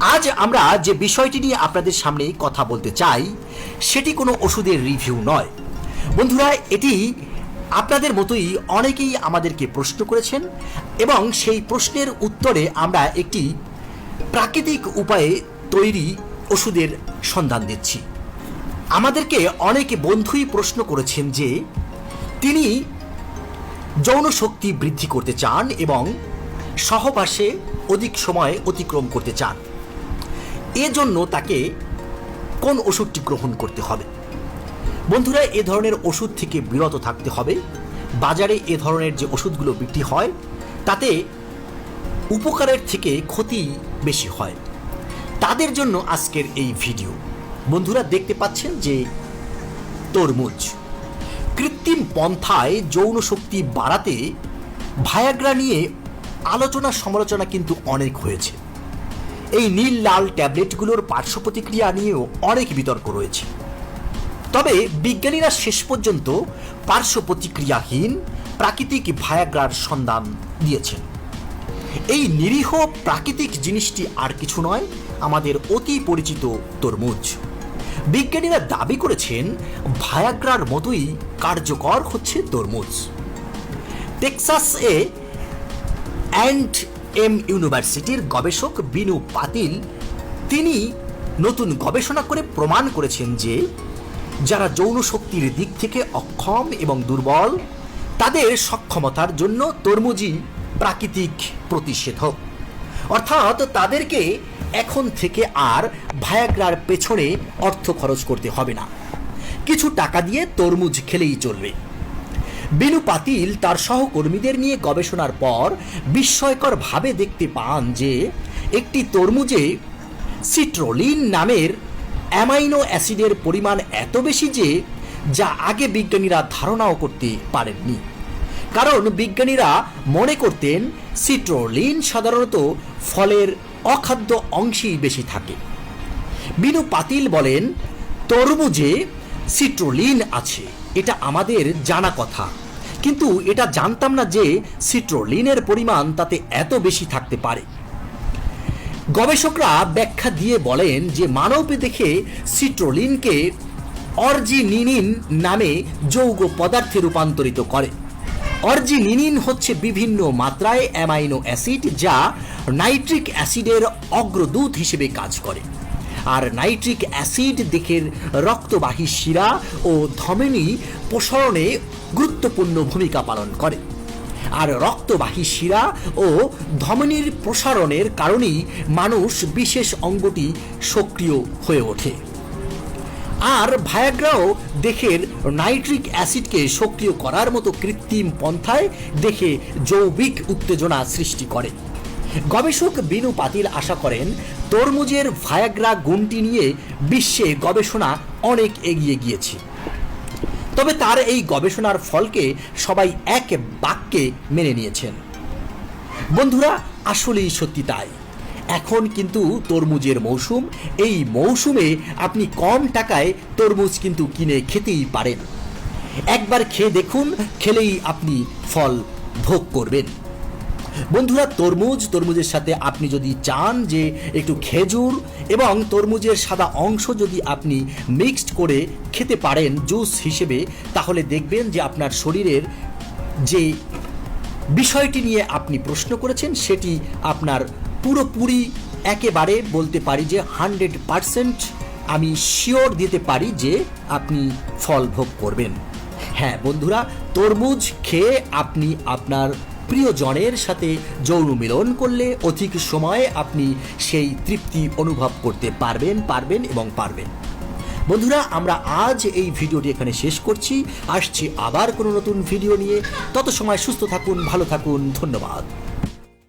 আজ আমরা যে বিষয়টি নিয়ে আপনাদের সামনে কথা বলতে চাই, সেটি কোনো ওষুধের রিভিউ নয়। বন্ধুরা, এটি আপনাদের মতোই অনেকেই আমাদেরকে প্রশ্ন করেছেন এবং সেই প্রশ্নের উত্তরে আমরা একটি প্রাকৃতিক উপায়ে তৈরি ওষুধের সন্ধান দিচ্ছি। আমাদেরকে অনেক বন্ধুই প্রশ্ন করেছেন যে, তিনি যৌন শক্তি বৃদ্ধি করতে চান এবং সহবাসে অধিক সময় অতিক্রম করতে চান। এজন্য তাকে কোন ওষুধটি গ্রহণ করতে হবে? বন্ধুরা, এ ধরনের ওষুধ থেকে বিরত থাকতে হবে। বাজারে এ ধরনের যে ওষুধগুলো বিক্রি হয়, তাতে উপকারের থেকে ক্ষতি বেশি হয়। তাদের জন্য আজকের এই ভিডিও। বন্ধুরা, দেখতে পাচ্ছেন যে তরমুজ কৃত্রিম পন্থায় যৌন শক্তি বাড়াতে ভায়াগ্রা নিয়ে আলোচনা সমালোচনা কিন্তু অনেক হয়েছে। এই নীল লাল ট্যাবলেটগুলোর পার্শ্ব প্রতিক্রিয়া নিয়েও অনেক বিতর্ক রয়েছে। তবে বিজ্ঞানীরা শেষ পর্যন্ত পার্শ্ব প্রতিক্রিয়াহীন প্রাকৃতিক ভায়াগ্রার সন্ধান দিয়েছেন। এই নিরীহ প্রাকৃতিক জিনিসটি আর কিছু নয়, আমাদের অতি পরিচিত তরমুজ। বিজ্ঞানীরা দাবি করেছেন, ভায়াগ্রার মতোই কার্যকর হচ্ছে তরমুজ। টেক্সাস এ অ্যান্ড এম ইউনিভার্সিটির গবেষক বিনু পাতিল। তিনি নতুন গবেষণা করে প্রমাণ করেছেন যে, যারা যৌন শক্তির দিক থেকে অক্ষম এবং দুর্বল, তাদের সক্ষমতার জন্য তরমুজই প্রাকৃতিক প্রতিষেধক। অর্থাৎ তাদেরকে এখন থেকে আর ভায়াগ্রার পেছনে অর্থ খরচ করতে হবে না। কিছু টাকা দিয়ে তরমুজ খেলেই চলবে। বিনু পাতিল তার সহকর্মীদের নিয়ে গবেষণার পর বিস্ময়করভাবে দেখতে পান যে একটি তরমুজে সিট্রোলিন নামের অ্যামাইনো অ্যাসিডের পরিমাণ এত বেশি যে যা আগে বিজ্ঞানীরা ধারণাও করতে পারেননি। কারণ বিজ্ঞানীরা মনে করতেন সিট্রোলিন সাধারণত ফলের অখাদ্য অংশেই বেশি থাকে। বিনু পাতিল বলেন, তরমুজে সিট্রোলিন আছে। এটা আমাদের জানা কথা। কিন্তু এটা জানতাম না যে সিট্রোলিনের পরিমাণ তাতে এত বেশি থাকতে পারে। গবেষকরা ব্যাখ্যা দিয়ে বলেন যে মানব দেখে সিট্রোলিনকে অর্জিনিনিন নামে যৌগ পদার্থে রূপান্তরিত করে। অর্জিনিনিন হচ্ছে বিভিন্ন মাত্রায় অ্যামাইনো অ্যাসিড যা নাইট্রিক অ্যাসিডের অগ্রদূত হিসেবে কাজ করে। আর নাইট্রিক অ্যাসিড দেখের রক্তবাহী শিরা ও ধমনী প্রসারণে গুরুত্বপূর্ণ ভূমিকা পালন করে। আর রক্তবাহী শিরা ও ধমনীর প্রসারণের কারণেই মানুষ বিশেষ অঙ্গটি সক্রিয় হয়ে ওঠে। আর ভায়াগ্রাও দেখের নাইট্রিক অ্যাসিডকে সক্রিয় করার মতো কৃত্রিম পন্থায় দেখে জৈবিক উত্তেজনা সৃষ্টি করে। গবেষক বিনু পাতিল আশা করেন, তরমুজের ভায়াগ্রা গুণটি নিয়ে বিশ্বে গবেষণা অনেক এগিয়ে গিয়েছে। তবে তার এই গবেষণার ফলকে সবাই এক বাক্যে মেনে নিয়েছেন। বন্ধুরা, আসলেই সত্যি তাই। এখন কিন্তু তরমুজের মৌসুম, এই মৌসুমে আপনি কম টাকায় তরমুজ কিন্তু কিনে খেতেই পারেন। একবার খেয়ে দেখুন, খেলেই আপনি ফল ভোগ করবেন। বন্ধুরা, তরমুজ, তরমুজের সাথে আপনি যদি চান যে একটু খেজুর এবং তরমুজের সাদা অংশ যদি আপনি মিক্সড করে খেতে পারেন জুস হিসেবে, তাহলে দেখবেন যে আপনার শরীরের যে বিষয়টি নিয়ে আপনি প্রশ্ন করেছেন, সেটি আপনার পুরোপুরি একেবারে বলতে পারি যে হান্ড্রেড পারসেন্ট আমি শিওর দিতে পারি যে আপনি ফল ভোগ করবেন। হ্যাঁ বন্ধুরা, তরমুজ খেয়ে আপনি আপনার প্রিয়জনের সাথে যৌন মিলন করলে অধিক সময়ে আপনি সেই তৃপ্তি অনুভব করতে পারবেন পারবেন এবং পারবেন। বন্ধুরা, আমরা আজ এই ভিডিওটি এখানে শেষ করছি। আসছি আবার কোনো নতুন ভিডিও নিয়ে। তত সময় সুস্থ থাকুন, ভালো থাকুন। ধন্যবাদ।